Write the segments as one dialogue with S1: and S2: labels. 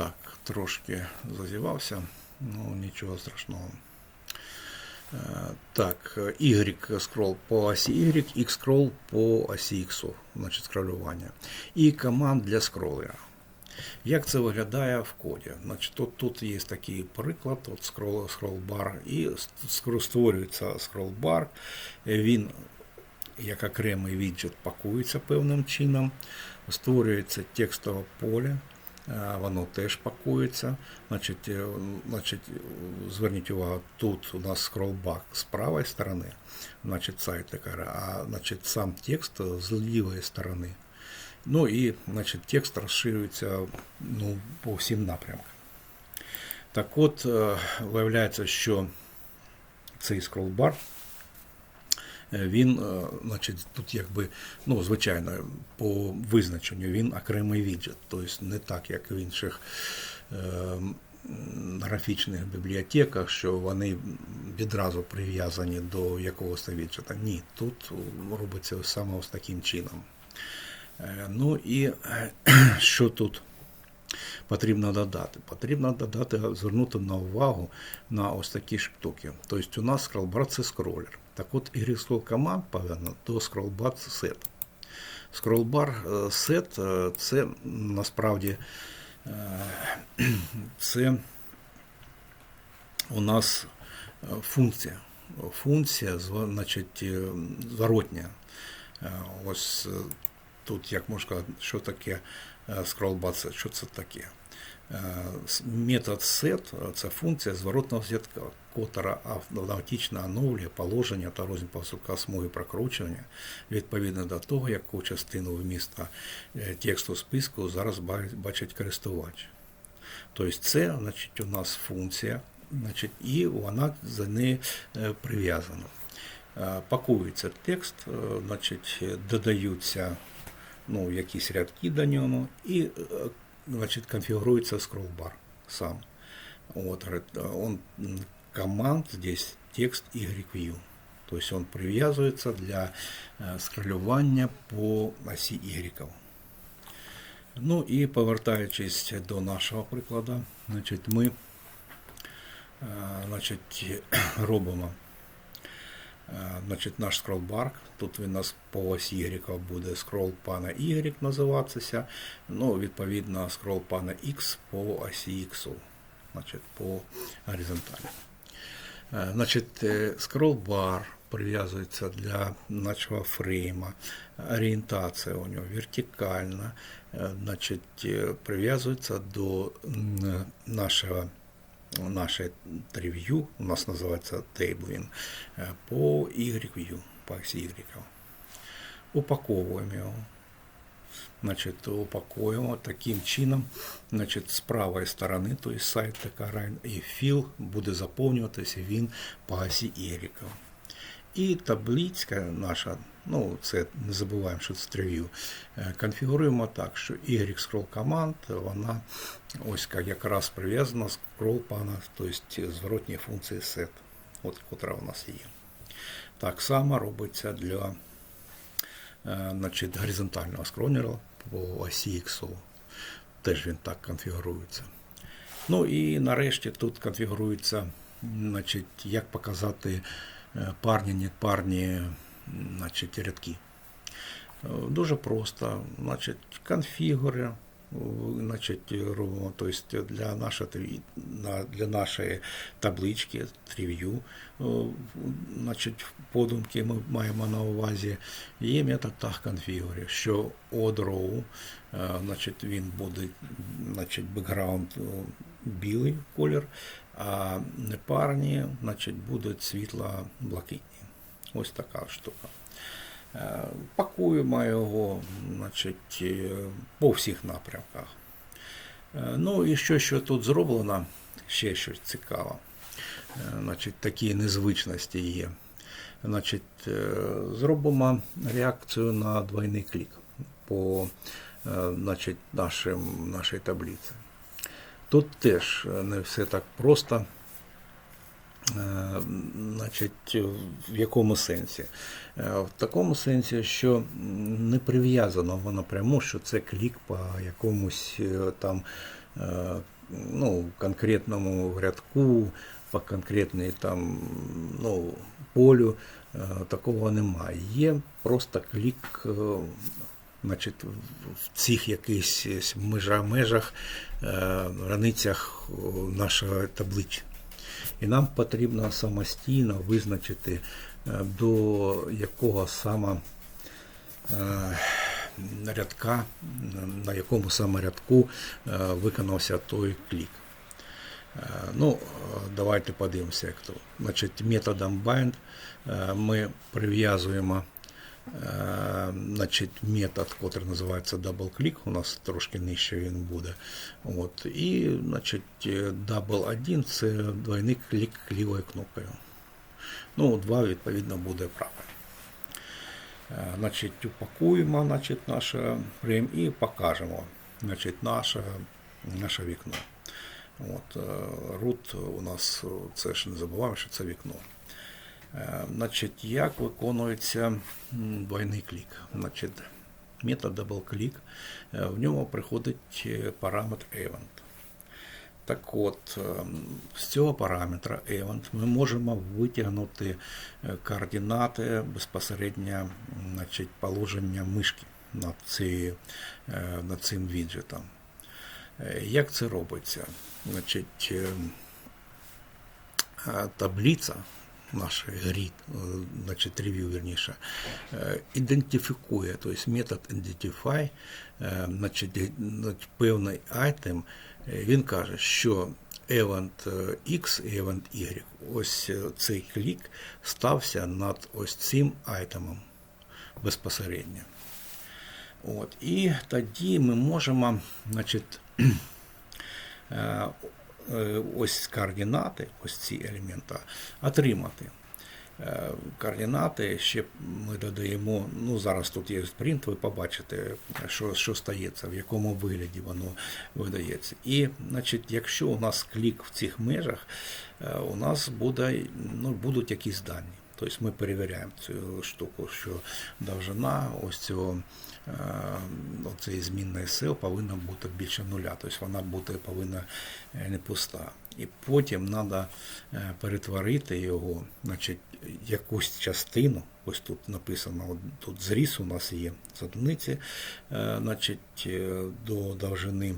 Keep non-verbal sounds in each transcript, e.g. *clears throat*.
S1: Так, трошки зазівався, ну нічого страшного. Е, Так, Y скрол по осі Y, X скрол по осі X, значить скролювання. І команд для скролера. Як це виглядає в коді? Значить, тут, тут є такий приклад, от скрол, скролбар, і створюється скролбар. Він як окремий віджит пакується певним чином, створюється текстове поле, воно теж пакується. Значить, е, значить, зверніть увагу, тут у нас скролбар з правої сторони, значить, сайт а значить, сам текст з лівої сторони. Ну і значить, текст розширюється ну, по всім напрямкам. Так от, е, виявляється, що цей скролбар, е, він, е, значить, тут якби, ну, звичайно, по визначенню він окремий віджит, тобто не так, як в інших е, графічних бібліотеках, що вони відразу прив'язані до якогось віджита. Ні, тут робиться саме ось таким чином. Е, Ну і е, *clears throat* що тут потрібно додати? Потрібно додати, звернути на увагу на ось такі штуки. Тобто у нас скролбар це скролер. Так от y команд повинна до скролбар set. Скролбар е, set е, це насправді е, *clears throat* це у нас функція. Функція, значить, е, зворотня. Е, Ось е, тут як можна сказати, що таке scrollbar set, що це таке. Метод set – це функція зворотного зв'язка, котра автоматично оновлює положення та розмір посилка смуги прокручування відповідно до того, яку частину вміста е, тексту списку зараз бачить користувач. Тобто це значить, у нас функція, значить, і вона за нею е, прив'язана. Е, Пакується текст, значить, додаються ну, якісь рядки до нього, і значить, конфігурується скроллбар сам. Вот, э, он команд здесь текст YView. То есть он прив'язується для е, скролювання по осі Y. Ну і повертаючись до нашого прикладу, значить, ми е, значить, *coughs* робимо значить, наш скролбар. Тут він у нас по осі Y буде скрол пана Y називатися. Ну, відповідно, скрол пана X по осі X, значить, по горизонталі. Е, Значить, е, скролл-бар прив'язується для нашого фрейма, орієнтація у нього вертикальна, е, значить, е, прив'язується до нашого наше тривью, у нас називається тейбл, по Y-view, по осі Y. Упаковуємо його. Значить, упакуємо таким чином, значить, з правої сторони, то сайт така і філ буде заповнюватися він по осі Y. І таблиця наша, ну це не забуваємо, що це трев'ю, конфігуруємо так, що Y scroll команд, вона ось як- якраз прив'язана з scroll пана, тобто зворотні функції set, от котра у нас є. Так само робиться для е, значить, горизонтального скронера по осі X. Теж він так конфігурується. Ну і нарешті тут конфігурується, значить, як показати е, парні, значить, рядки. Е, Дуже просто. Значить, конфігури, значить, робимо, тобто для нашої, для нашої таблички трев'ю, е, значить, подумки ми маємо на увазі. Є метод таг конфігурі, що е, значить, він буде, значить, бекграунд білий колір, а непарні, значить, будуть світло-блакитні. Ось така штука. Е, Пакуємо його значить, е, по всіх напрямках. Е, Ну і що, що тут зроблено, ще щось цікаве. Значить, такі незвичності є. Значить, зробимо реакцію на двойний клік по значить, нашим, нашій таблиці. Тут теж е, не все так просто. Е, Значить, в якому сенсі? Е, В такому сенсі, що не прив'язано воно напряму, що це клік по якомусь е, там е, ну, конкретному рядку, по конкретній там ну, полю. Е, Такого немає. Є просто клік е, значить, в цих якихось межах, межах е, границях о, нашої таблиці. І нам потрібно самостійно визначити, е, до якого саме е, рядка, на якому саме рядку е, виконався той клік. Е, Ну, е, давайте подивимося, як то. Значить, методом bind е, ми прив'язуємо е, значить, метод, який називається double-click, у нас трошки нижче він буде. От. І значить, double 1 це двойний клік лівою кнопкою. Ну, 2, відповідно, буде праве. Е, Значить, упакуємо значить, наше прим і покажемо значить, наше, наше вікно. От, е, root у нас, це ж не забуваємо, що це вікно. Е, Значить, як виконується двойний клік? Значить, метод double-click, е, в ньому приходить е, параметр event. Так от, з цього параметра event ми можемо витягнути координати безпосередньо значить, положення мишки над, ці, над цим віджитом. Е, Як це робиться? Значить, таблиця нашої грі, е, значить ревiew верніше, е, ідентифікує, тобто метод identify, е, значить, певний айтем, він каже, що event X і event Y, ось цей клік стався над ось цим айтемом безпосередньо. От, і тоді ми можемо, значить, *clears throat* ось координати, ось ці елементи, отримати. Е, Координати ще ми додаємо, ну зараз тут є принт, ви побачите, що, що стається, в якому вигляді воно видається. І значить, якщо у нас клік в цих межах, е, у нас буде, ну, будуть якісь дані. Тобто ми перевіряємо цю штуку, що довжина ось цього е, цієї змінної сил повинна бути більше нуля, тобто вона бути повинна е, не пуста. І потім треба перетворити його, значить, якусь частину, ось тут написано, от тут зріс у нас є з е, значить, е, до довжини,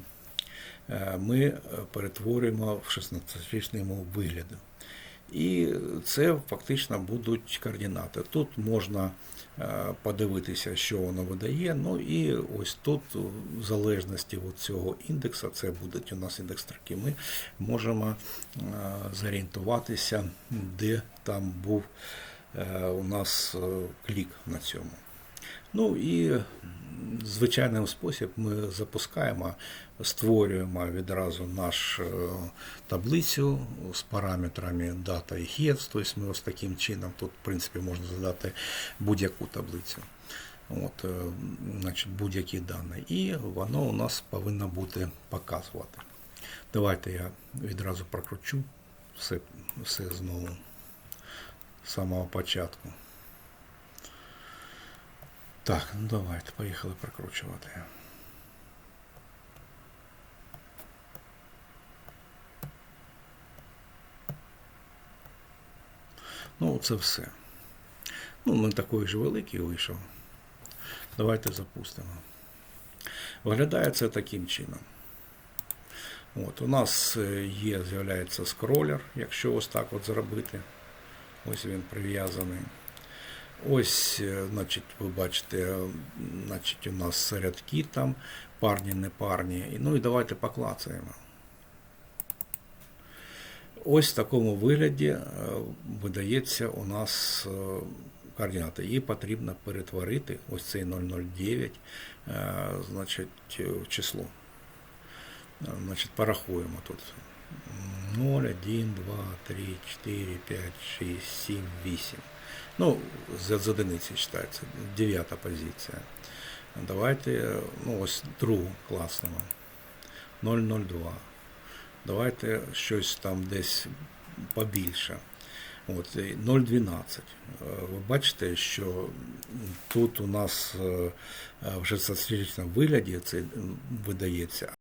S1: е, ми е, перетворюємо в 16-річному вигляді. І це фактично будуть координати. Тут можна е, подивитися, що воно видає. Ну і ось тут, в залежності від цього індексу, це буде у нас індекс строки, ми можемо е, зорієнтуватися, де там був е, у нас клік на цьому. Ну і звичайним спосіб ми запускаємо, створюємо відразу нашу е, таблицю з параметрами дата і heads, тобто ми ось таким чином, тут в принципі можна задати будь-яку таблицю. От, е, значить, будь-які дані. І воно у нас повинно бути показувати. Давайте я відразу прокручу все, все знову з самого початку. Так, ну давайте, поїхали прокручувати. Ну, це все. Ну, не такий ж великий вийшов. Давайте запустимо. Виглядає це таким чином. От, у нас е, є, з'являється скролер, якщо ось так от зробити. Ось він прив'язаний. Ось, е, значить, ви бачите, е, значить, у нас рядки там, парні, не парні. Ну і давайте поклацаємо. Ось в такому вигляді е, видається у нас координати. Її потрібно перетворити ось цей 009 е, значить, в число. Значить, порахуємо тут. 0, 1, 2, 3, 4, 5, 6, 7, 8. Ну, з, одиниці читається, дев'ята позиція. Давайте, ну ось другу класнемо. 002. Давайте щось там десь побільше. От, і 0,12. Е, Ви бачите, що тут у нас е, вже в статистичному вигляді це видається